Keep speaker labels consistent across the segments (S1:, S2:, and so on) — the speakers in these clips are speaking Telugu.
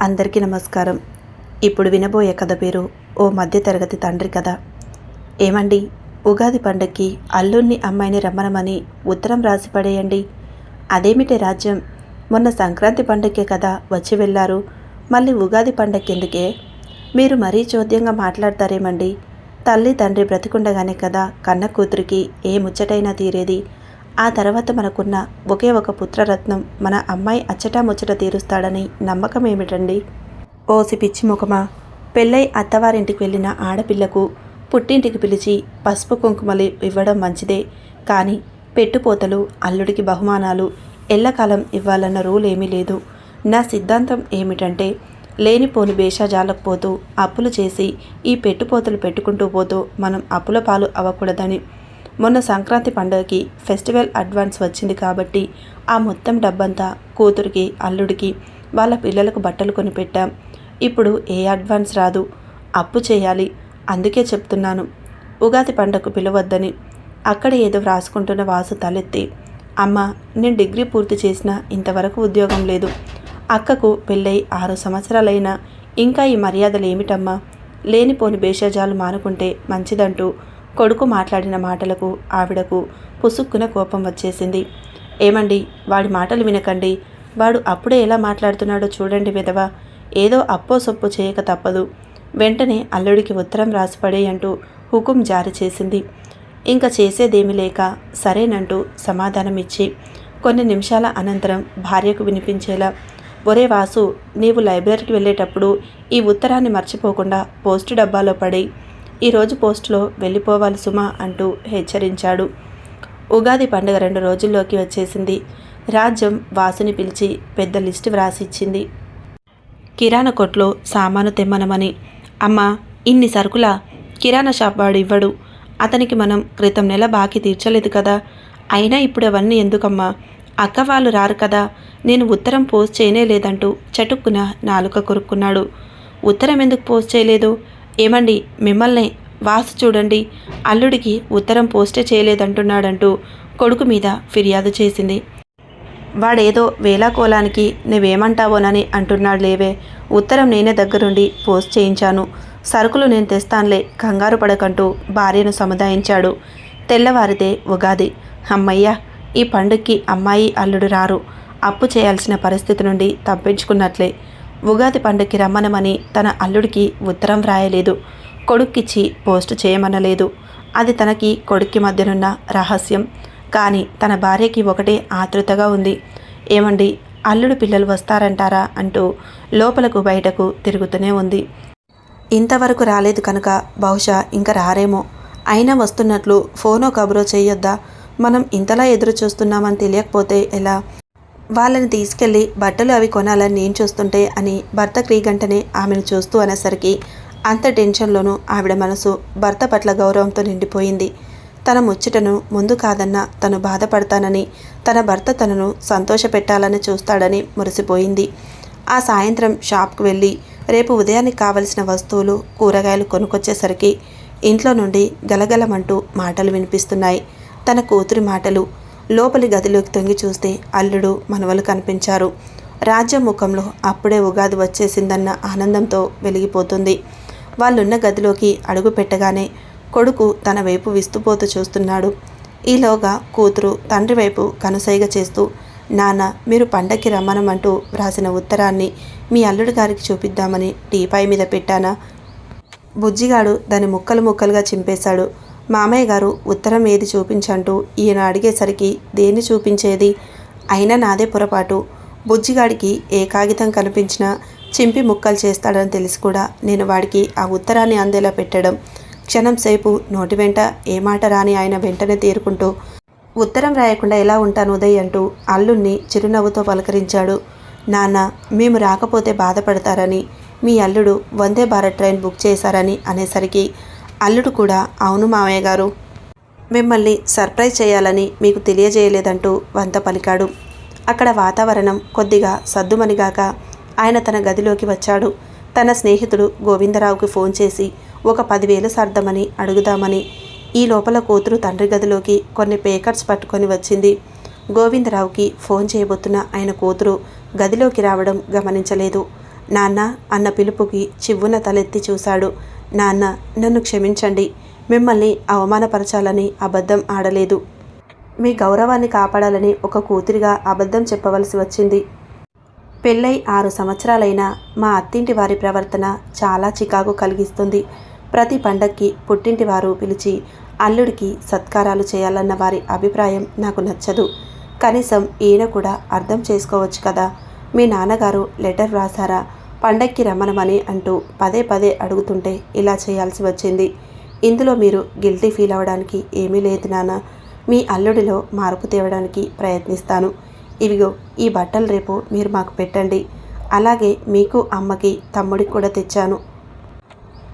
S1: అందరికీ నమస్కారం. ఇప్పుడు వినబోయే కథ పేరు ఓ మధ్యతరగతి తండ్రి కథ. ఏమండి? ఉగాది పండక్కి అల్లుణ్ణి అమ్మాయిని రమ్మనమని ఉత్తరం రాసి పడేయండి. అదేమిటి రాజ్యం? మొన్న సంక్రాంతి పండక్కే కదా వచ్చి వెళ్ళారు. మళ్ళీ ఉగాది పండక్కెందుకే? మీరు మరీ చోద్యంగా మాట్లాడతారేమండి? తల్లి తండ్రి బ్రతికుండగానే కదా కన్న కూతురికి ఏ ముచ్చటైనా తీరేది. ఆ తర్వాత మనకున్న ఒకే ఒక పుత్రరత్నం మన అమ్మాయి అచ్చటా ముచ్చట తీరుస్తాడని నమ్మకం ఏమిటండి ఓసి పిచ్చి ముఖమా? పెళ్ళై అత్తవారింటికి వెళ్ళిన ఆడపిల్లకు పుట్టింటికి పిలిచి పసుపు కుంకుమలు ఇవ్వడం మంచిదే. కానీ పెట్టుపోతలు అల్లుడికి బహుమానాలు ఎల్లకాలం ఇవ్వాలన్న రూల్ ఏమీ లేదు. నా సిద్ధాంతం ఏమిటంటే లేనిపోని భేషజాలకు పోతూ అప్పులు చేసి ఈ పెట్టుపోతలు పెట్టుకుంటూ పోతూ మనం అప్పుల పాలు అవ్వకూడదని మొన్న సంక్రాంతి పండుగకి ఫెస్టివల్ అడ్వాన్స్ వచ్చింది కాబట్టి ఆ మొత్తం డబ్బంతా కూతురికి అల్లుడికి వాళ్ళ పిల్లలకు బట్టలు కొనిపెట్టాం ఇప్పుడు ఏ అడ్వాన్స్ రాదు. అప్పు చేయాలి. అందుకే చెప్తున్నాను. ఉగాది పండగకు పిలవద్దని. అక్కడ ఏదో వ్రాసుకుంటున్న వాసు తలెత్తి అమ్మ నేను డిగ్రీ పూర్తి చేసిన ఇంతవరకు ఉద్యోగం లేదు. అక్కకు పెళ్ళై ఆరు సంవత్సరాలైనా. ఇంకా ఈ మర్యాదలు ఏమిటమ్మా? లేనిపోని భేషజాలు మానుకుంటే మంచిదంటూ కొడుకు మాట్లాడిన మాటలకు ఆవిడకు పుసుక్కున కోపం వచ్చేసింది. ఏమండి వాడి మాటలు వినకండి. వాడు అప్పుడే ఎలా మాట్లాడుతున్నాడో చూడండి విధవా. ఏదో అప్పో సొప్పు చేయక తప్పదు. వెంటనే అల్లుడికి ఉత్తరం రాసిపడే అంటూ హుకుం జారీ చేసింది. ఇంకా చేసేదేమీ లేక సరేనంటూ సమాధానం ఇచ్చి కొన్ని నిమిషాల అనంతరం భార్యకు వినిపించేలా ఒరే వాసు నీవు లైబ్రరీకి వెళ్ళేటప్పుడు ఈ ఉత్తరాన్ని మర్చిపోకుండా పోస్టు డబ్బాలో పడి ఈరోజు పోస్టులో వెళ్ళిపోవాలి సుమా అంటూ హెచ్చరించాడు. ఉగాది పండుగ రెండు రోజుల్లోకి వచ్చేసింది. రాజ్యం వాసుని పిలిచి పెద్ద లిస్టు వ్రాసిచ్చింది. కిరాణా కొట్లో సామాను తెమ్మనమని. అమ్మా ఇన్ని సరుకులా? కిరాణా షాప్ వాడు ఇవ్వడు. అతనికి మనం క్రితం నెల బాకీ తీర్చలేదు కదా. అయినా ఇప్పుడు అవన్నీ ఎందుకమ్మా? అక్క వాళ్ళు రారు కదా. నేను ఉత్తరం పోస్ట్ చేయనే లేదంటూ చటుక్కున నాలుక కొరుక్కున్నాడు. ఉత్తరం ఎందుకు పోస్ట్ చేయలేదు? ఏమండి మిమ్మల్ని వాసు చూడండి అల్లుడికి ఉత్తరం పోస్టే చేయలేదంటున్నాడంటూ కొడుకు మీద ఫిర్యాదు చేసింది. వాడేదో వేలాకోలానికి నువ్వేమంటావోనని అంటున్నాడు లేవే. ఉత్తరం నేనే దగ్గరుండి పోస్ట్ చేయించాను. సరుకులు నేను తెస్తానులే కంగారు పడకంటూ భార్యను సముదాయించాడు. తెల్లవారితే ఉగాది. అమ్మయ్య ఈ పండుగకి అమ్మాయి అల్లుడు రారు. అప్పు చేయాల్సిన పరిస్థితి నుండి తప్పించుకున్నట్లే. ఉగాది పండుగకి రమ్మనమని తన అల్లుడికి ఉత్తరం వ్రాయలేదు. కొడుక్కిచ్చి పోస్ట్ చేయమనలేదు. అది తనకి కొడుక్కి మధ్యనున్న రహస్యం. కానీ తన భార్యకి ఒకటే ఆతృతగా ఉంది. ఏమండి అల్లుడు పిల్లలు వస్తారంటారా అంటూ లోపలకు బయటకు తిరుగుతూనే ఉంది. ఇంతవరకు రాలేదు కనుక బహుశా ఇంకా రారేమో. అయినా వస్తున్నట్లు ఫోనో కబురో చేయొద్దా? మనం ఇంతలా ఎదురు చూస్తున్నామని తెలియకపోతే ఎలా? వాళ్ళని తీసుకెళ్ళి బట్టలు అవి కొనాలని నేను చూస్తుంటే అని భర్త క్రీగంటనే ఆమెను చూస్తూ అనేసరికి అంత టెన్షన్లోనూ ఆవిడ మనసు భర్త పట్ల గౌరవంతో నిండిపోయింది. తన ముచ్చటను ముందు కాదన్నా తను బాధపడతానని తన భర్త తనను సంతోషపెట్టాలని చూస్తాడని మురిసిపోయింది. ఆ సాయంత్రం షాప్కు వెళ్ళి రేపు ఉదయానికి కావలసిన వస్తువులు కూరగాయలు కొనుక్కొచ్చేసరికి ఇంట్లో నుండి గలగలమంటూ మాటలు వినిపిస్తున్నాయి. తన కూతురి మాటలు లోపలి గదిలోకి తొంగి చూస్తే అల్లుడు మనవలు కనిపించారు. రాజ్యం ముఖంలో అప్పుడే ఉగాది వచ్చేసిందన్న ఆనందంతో వెలిగిపోతుంది. వాళ్ళున్న గదిలోకి అడుగు పెట్టగానే కొడుకు తన వైపు విస్తుపోతూ చూస్తున్నాడు. ఈలోగా కూతురు తండ్రి వైపు కనుసైగ చేస్తూ నాన్న మీరు పండక్కి రమ్మనమంటూ వ్రాసిన ఉత్తరాన్ని మీ అల్లుడు గారికి చూపిద్దామని టీపాయ్ మీద పెట్టానా? బుజ్జిగాడు దాని ముక్కలు ముక్కలుగా చింపేశాడు. మామయ్య గారు ఉత్తరం ఏది చూపించంటూ ఈయన అడిగేసరికి దేన్ని చూపించేది? అయినా నాదే పొరపాటు. బుజ్జిగాడికి ఏ కాగితం కనిపించినా చింపి ముక్కలు చేస్తాడని తెలిసి కూడా నేను వాడికి ఆ ఉత్తరాన్ని అందేలా పెట్టడం. క్షణం సేపు నోటి వెంట ఏ మాట రాని ఆయన వెంటనే తీరుకుంటూ ఉత్తరం రాయకుండా ఎలా ఉంటాను ఉదయ్ అంటూ అల్లుణ్ణి చిరునవ్వుతో పలకరించాడు. నాన్న మేము రాకపోతే బాధపడతారని మీ అల్లుడు వందే భారత్ ట్రైన్ బుక్ చేశారని అనేసరికి అల్లుడు కూడా అవును మామయ్య గారు. మిమ్మల్ని సర్ప్రైజ్ చేయాలని మీకు తెలియజేయలేదంటూ వంత పలికాడు. అక్కడ వాతావరణం కొద్దిగా సద్దుమనిగాక ఆయన తన గదిలోకి వచ్చాడు. తన స్నేహితుడు గోవిందరావుకి ఫోన్ చేసి ఒక పదివేలు సర్దమని అడుగుదామని. ఈ లోపల కూతురు తండ్రి గదిలోకి కొన్ని పేకర్స్ పట్టుకొని వచ్చింది. గోవిందరావుకి ఫోన్ చేయబోతున్న ఆయన కూతురు గదిలోకి రావడం గమనించలేదు. నాన్న అన్న పిలుపుకి చివ్వున తలెత్తి చూశాడు. నాన్న నన్ను క్షమించండి. మిమ్మల్ని అవమానపరచాలని అబద్ధం ఆడలేదు. మీ గౌరవాన్ని కాపాడాలని ఒక కూతురిగా అబద్ధం చెప్పవలసి వచ్చింది. పెళ్ళై ఆరు సంవత్సరాలైనా మా అత్తింటి వారి ప్రవర్తన చాలా చికాకు కలిగిస్తుంది. ప్రతి పండక్కి పుట్టింటి వారు పిలిచి అల్లుడికి సత్కారాలు చేయాలన్న వారి అభిప్రాయం నాకు నచ్చదు. కనీసం ఈయన కూడా అర్థం చేసుకోవచ్చు కదా. మీ నాన్నగారు లెటర్ రాశారా? పండక్కి రమ్మనమని అంటూ పదే పదే అడుగుతుంటే ఇలా చేయాల్సి వచ్చింది. ఇందులో మీరు గిల్టీ ఫీల్ అవ్వడానికి ఏమీ లేదు నాన్న. మీ అల్లుడిలో మార్పు తేవడానికి ప్రయత్నిస్తాను. ఇవిగో ఈ బట్టలు రేపు మీరు మాకు పెట్టండి. అలాగే మీకు అమ్మకి తమ్ముడికి కూడా తెచ్చాను.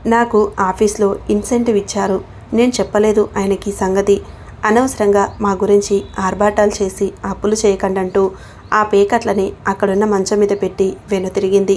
S1: నాకు ఆఫీస్లో ఇన్సెంటివ్ ఇచ్చారు. నేను చెప్పలేదు ఆయనకి సంగతి. అనవసరంగా మా గురించి ఆర్భాటాలు చేసి అప్పులు చేయకండంటూ ఆ పేకట్లని అక్కడున్న మంచం మీద పెట్టి వెనుతిరిగింది.